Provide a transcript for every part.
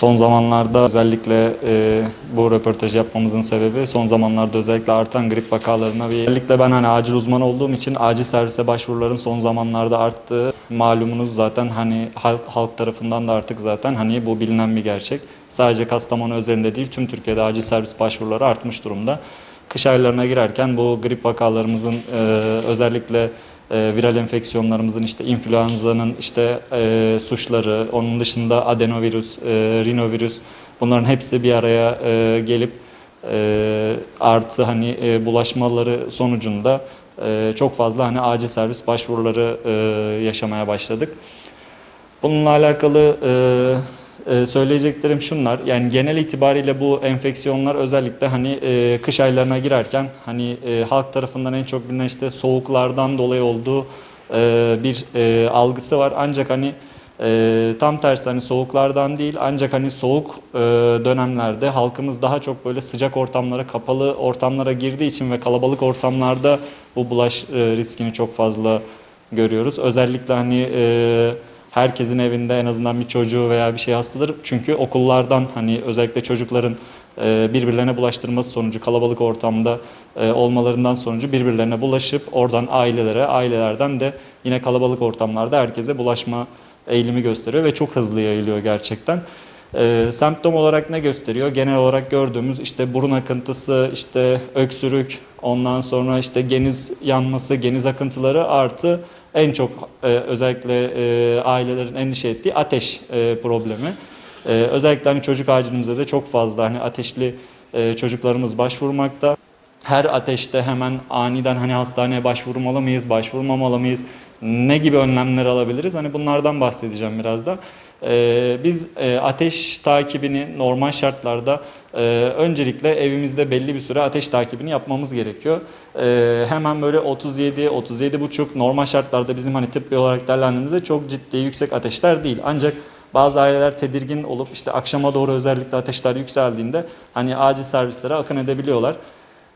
Son zamanlarda özellikle e, bu röportaj yapmamızın sebebi son zamanlarda özellikle artan grip vakalarına bir özellikle ben hani acil uzman olduğum için acil servise başvuruların son zamanlarda arttığı malumunuz zaten hani halk, halk tarafından da artık zaten hani bu bilinen bir gerçek. Sadece Kastamonu özelinde değil tüm Türkiye'de acil servis başvuruları artmış durumda. Kış aylarına girerken bu grip vakalarımızın e, özellikle e, viral enfeksiyonlarımızın işte influenza'nın işte e, suçları, onun dışında adenovirüs, e, rinovirüs bunların hepsi bir araya e, gelip e, artı hani e, bulaşmaları sonucunda e, çok fazla hani acil servis başvuruları e, yaşamaya başladık. Bununla alakalı e, e, söyleyeceklerim şunlar. Yani genel itibariyle bu enfeksiyonlar özellikle hani e, kış aylarına girerken hani e, halk tarafından en çok bilinen işte soğuklardan dolayı olduğu e, bir algısı var. Ancak hani tam tersi hani soğuklardan değil ancak hani soğuk dönemlerde halkımız daha çok böyle sıcak ortamlara, kapalı ortamlara girdiği için ve kalabalık ortamlarda bu bulaş riskini çok fazla görüyoruz. Özellikle hani e, herkesin evinde en azından bir çocuğu veya bir şey hastadır. Çünkü okullardan hani özellikle çocukların e, birbirlerine bulaştırması sonucu kalabalık ortamda e, olmalarından sonucu birbirlerine bulaşıp oradan ailelere, ailelerden de yine kalabalık ortamlarda herkese bulaşma eğilimi gösteriyor ve çok hızlı yayılıyor gerçekten. E, semptom olarak ne gösteriyor? Genel olarak gördüğümüz işte burun akıntısı, işte öksürük, ondan sonra işte geniz yanması, geniz akıntıları artı en çok e, özellikle e, ailelerin endişe ettiği ateş e, problemi. E, özellikle hani çocuk acilimize de çok fazla hani ateşli e, çocuklarımız başvurmakta. Her ateşte hemen aniden hani hastaneye başvurmalı mıyız, başvurmamalı mıyız? Ne gibi önlemler alabiliriz? Hani bunlardan bahsedeceğim biraz da. E, biz e, ateş takibini normal şartlarda e, öncelikle evimizde belli bir süre ateş takibini yapmamız gerekiyor. E, hemen böyle 37, 37,5 normal şartlarda bizim hani tıbbi olarak değerlendirdiğimizde çok ciddi yüksek ateşler değil. Ancak bazı aileler tedirgin olup işte akşama doğru özellikle ateşler yükseldiğinde hani acil servislere akın edebiliyorlar.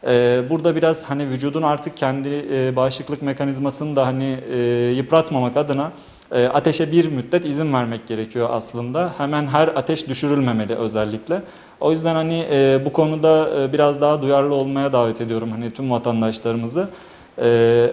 Ee, Burada biraz hani vücudun artık kendi e, bağışıklık mekanizmasını da hani e, yıpratmamak adına e, ateşe bir müddet izin vermek gerekiyor aslında. Hemen her ateş düşürülmemeli özellikle. O yüzden hani e, bu konuda e, biraz daha duyarlı olmaya davet ediyorum hani tüm vatandaşlarımızı. E,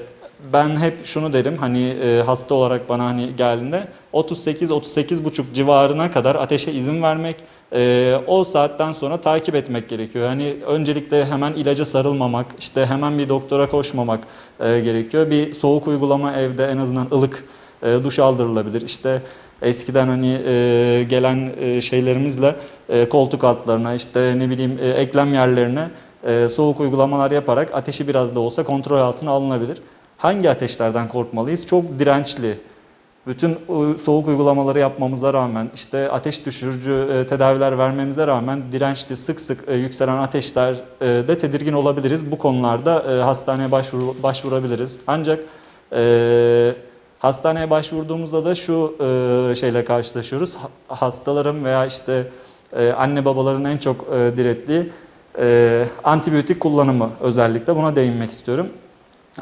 ben hep şunu derim hani e, hasta olarak bana hani geldiğinde 38 buçuk civarına kadar ateşe izin vermek e, o saatten sonra takip etmek gerekiyor. Yani öncelikle hemen ilaca sarılmamak, işte hemen bir doktora koşmamak e, gerekiyor. Bir soğuk uygulama evde en azından ılık e, duş aldırılabilir. İşte eskiden hani e, gelen e, şeylerimizle e, koltuk altlarına işte ne bileyim e, eklem yerlerine e, soğuk uygulamalar yaparak ateşi biraz da olsa kontrol altına alınabilir. Hangi ateşlerden korkmalıyız? Çok dirençli, bütün soğuk uygulamaları yapmamıza rağmen, işte ateş düşürücü tedaviler vermemize rağmen dirençli, sık sık yükselen ateşler e, de tedirgin olabiliriz. Bu konularda hastaneye başvuru, başvurabiliriz. Ancak e, hastaneye başvurduğumuzda da şu e, şeyle karşılaşıyoruz. Ha- Hastaların veya işte e, anne babaların en çok e, direttiği e, antibiyotik kullanımı özellikle buna değinmek istiyorum.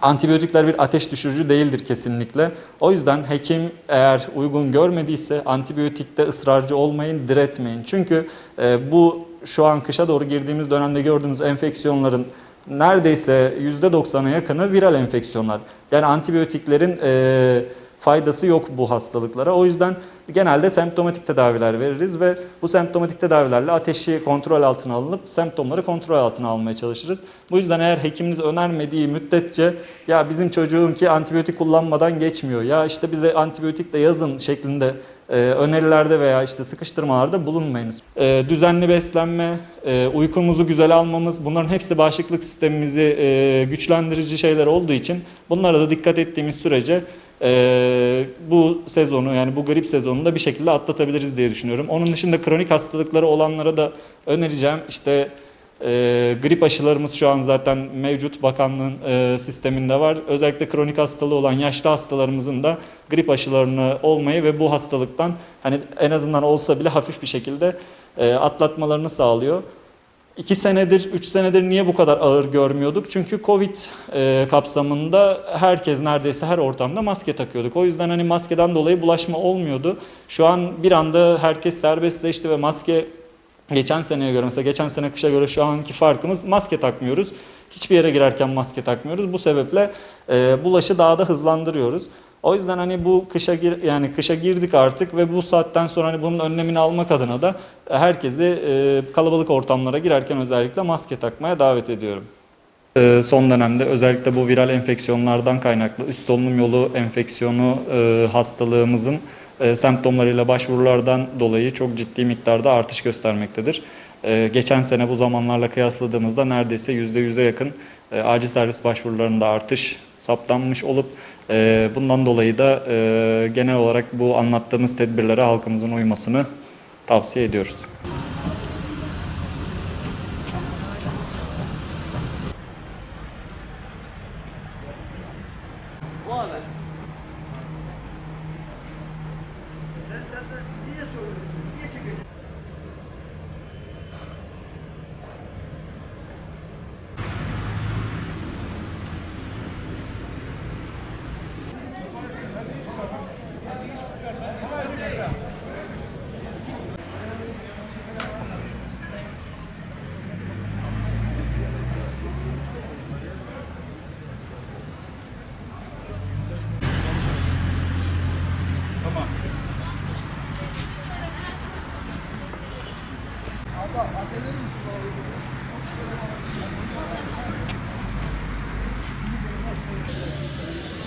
Antibiyotikler bir ateş düşürücü değildir kesinlikle. O yüzden hekim eğer uygun görmediyse antibiyotikte ısrarcı olmayın, diretmeyin. Çünkü e, bu şu an kışa doğru girdiğimiz dönemde gördüğümüz enfeksiyonların neredeyse %90'a yakını viral enfeksiyonlar. Yani antibiyotiklerin e, faydası yok bu hastalıklara. O yüzden genelde semptomatik tedaviler veririz ve bu semptomatik tedavilerle ateşi kontrol altına alınıp semptomları kontrol altına almaya çalışırız. Bu yüzden eğer hekiminiz önermediği müddetçe ya bizim çocuğunki antibiyotik kullanmadan geçmiyor ya işte bize antibiyotik de yazın şeklinde e, önerilerde veya işte sıkıştırmalarda bulunmayınız. E, düzenli beslenme, e, uykumuzu güzel almamız bunların hepsi bağışıklık sistemimizi e, güçlendirici şeyler olduğu için bunlara da dikkat ettiğimiz sürece e, bu sezonu yani bu grip sezonunu da bir şekilde atlatabiliriz diye düşünüyorum. Onun dışında kronik hastalıkları olanlara da önereceğim işte e, grip aşılarımız şu an zaten mevcut bakanlığın e, sisteminde var. Özellikle kronik hastalığı olan yaşlı hastalarımızın da grip aşılarını olmayı ve bu hastalıktan hani en azından olsa bile hafif bir şekilde e, atlatmalarını sağlıyor. 2 senedir, 3 senedir niye bu kadar ağır görmüyorduk? Çünkü Covid e, kapsamında herkes neredeyse her ortamda maske takıyorduk. O yüzden hani maskeden dolayı bulaşma olmuyordu. Şu an bir anda herkes serbestleşti ve maske geçen seneye göre mesela geçen sene kışa göre şu anki farkımız maske takmıyoruz. Hiçbir yere girerken maske takmıyoruz. Bu sebeple e, bulaşı daha da hızlandırıyoruz. O yüzden hani bu kışa gir, yani kışa girdik artık ve bu saatten sonra hani bunun önlemini almak adına da herkesi e, kalabalık ortamlara girerken özellikle maske takmaya davet ediyorum. E, son dönemde özellikle bu viral enfeksiyonlardan kaynaklı üst solunum yolu enfeksiyonu e, hastalığımızın e, semptomlarıyla başvurulardan dolayı çok ciddi miktarda artış göstermektedir. E, geçen sene bu zamanlarla kıyasladığımızda neredeyse %100'e yakın e, acil servis başvurularında artış saptanmış olup e, bundan dolayı da e, genel olarak bu anlattığımız tedbirlere halkımızın uymasını tavsiye ediyoruz. Thank you.